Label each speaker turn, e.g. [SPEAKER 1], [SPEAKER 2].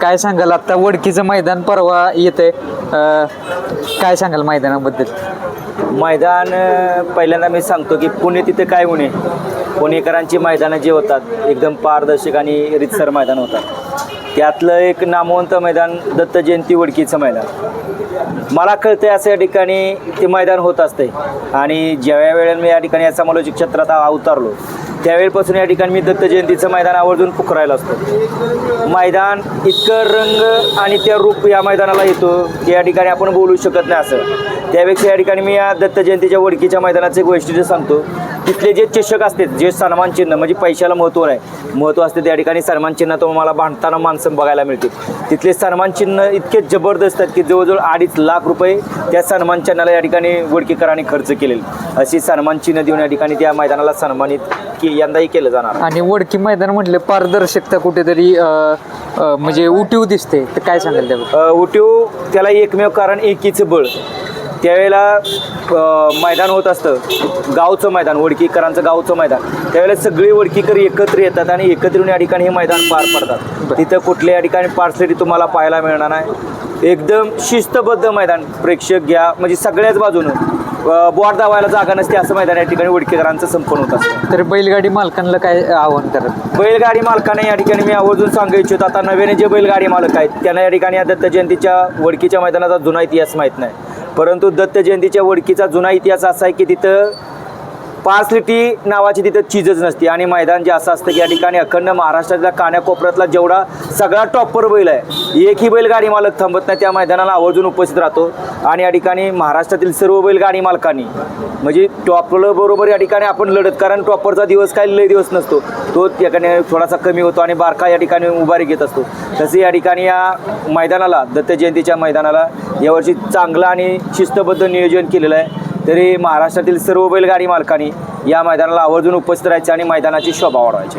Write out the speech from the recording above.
[SPEAKER 1] काय सांगाल आता वडकीचं मैदान परवा येतंय. आहे काय सांगाल मैदानाबद्दल?
[SPEAKER 2] मैदान पहिल्यांदा मी सांगतो की पुणे तिथे काय उणे पुणेकरांची मैदानं जे होतात एकदम पारदर्शक आणि रितसर मैदान होतात. त्यातलं एक नामवंत मैदान दत्त जयंती वडकीचं मैदान. मला कळतंय असं या ठिकाणी ते मैदान होत असते आणि ज्या वेळेला मी या ठिकाणी समालोचक क्षेत्रात अवतारलो त्यावेळेपासून या ठिकाणी मी दत्त जयंतीचं मैदान आवर्जून पुकरायला असतो. मैदान इतकं रंग आणि त्या रूप या मैदानाला येतो की या ठिकाणी आपण बोलू शकत नाही असं. त्यापेक्षा या ठिकाणी मी या दत्त जयंतीच्या वडकीच्या मैदानाचं एक वैशिष्ट्य सांगतो. तिथले जे चषक असतात जे सन्मान चिन्ह म्हणजे पैशाला महत्त्व आहे महत्त्व असते त्या ठिकाणी सन्मान चिन्ह तुम्हाला भांडताना माणसं बघायला मिळतील. तिथले सन्मान चिन्ह इतके जबरदस्त आहेत की जवळजवळ अडीच लाख रुपये त्या सन्मान चिन्हाला या ठिकाणी वडकीकरांनी खर्च केलेले. अशी सन्मान चिन्ह देऊन या ठिकाणी त्या मैदानाला सन्मानित की यंदाही केलं जाणार.
[SPEAKER 1] आणि वडकी मैदान म्हटलं पारदर्शकता कुठेतरी म्हणजे उठीव दिसते. तर काय सांगाल
[SPEAKER 2] अ, उटीव त्याला एकमेव कारण एकीचं बळ. त्यावेळेला मैदान होत असतं. गावचं मैदान वडकीकरांचं गावचं मैदान. त्यावेळेला सगळी वडकीकर एकत्र येतात आणि एकत्र येऊन या ठिकाणी हे मैदान पार पडतात. तिथं कुठल्या या ठिकाणी पार्सलिटी तुम्हाला पाहायला मिळणार नाही. एकदम शिस्तबद्ध मैदान. प्रेक्षक घ्या. म्हणजे सगळ्याच बाजूनं बोट दावायला जागा नसते असं मैदान या ठिकाणी वडकीकरांचं संपन्न होत असतं.
[SPEAKER 1] तर बैलगाडी मालकांना काय आव्हान करत?
[SPEAKER 2] बैलगाडी मालकाने या ठिकाणी मी आवर्जून सांगू इच्छितो. आता नव्याने जे बैलगाडी मालक आहेत त्यांना या ठिकाणी दत्त जयंतीच्या वडकीच्या मैदानाचा जुना इतिहास माहीत नाही. परंतु दत्त जयंतीच्या वडकीचा जुना इतिहास असा आहे की तिथं पार्सलिटी नावाची तिथं चीजच नसते. आणि मैदान जे असं असतं की या ठिकाणी अखंड महाराष्ट्रातल्या कान्याकोपऱ्यातला जेवढा सगळा टॉपर बैल आहे एकही बैलगाडी मालक थांबत नाही. त्या मैदानाला आवर्जून उपस्थित राहतो. आणि या ठिकाणी महाराष्ट्रातील सर्व बैलगाडी मालकांनी म्हणजे टॉपर बरोबर या ठिकाणी आपण लढत कारण टॉपरचा दिवस काही लय दिवस नसतो. तो ठिकाणी थोडासा कमी होतो आणि बारका या ठिकाणी उभारी घेत असतो. तसे या ठिकाणी या मैदानाला दत्त जयंतीच्या मैदानाला यावर्षी चांगलं आणि शिस्तबद्ध नियोजन केलेलं आहे. तरी महाराष्ट्रातील सर्व बैलगाडी मालकांनी या मैदानाला आवर्जून उपस्थित राहायचे आणि मैदानाची शोभा वाढवायची.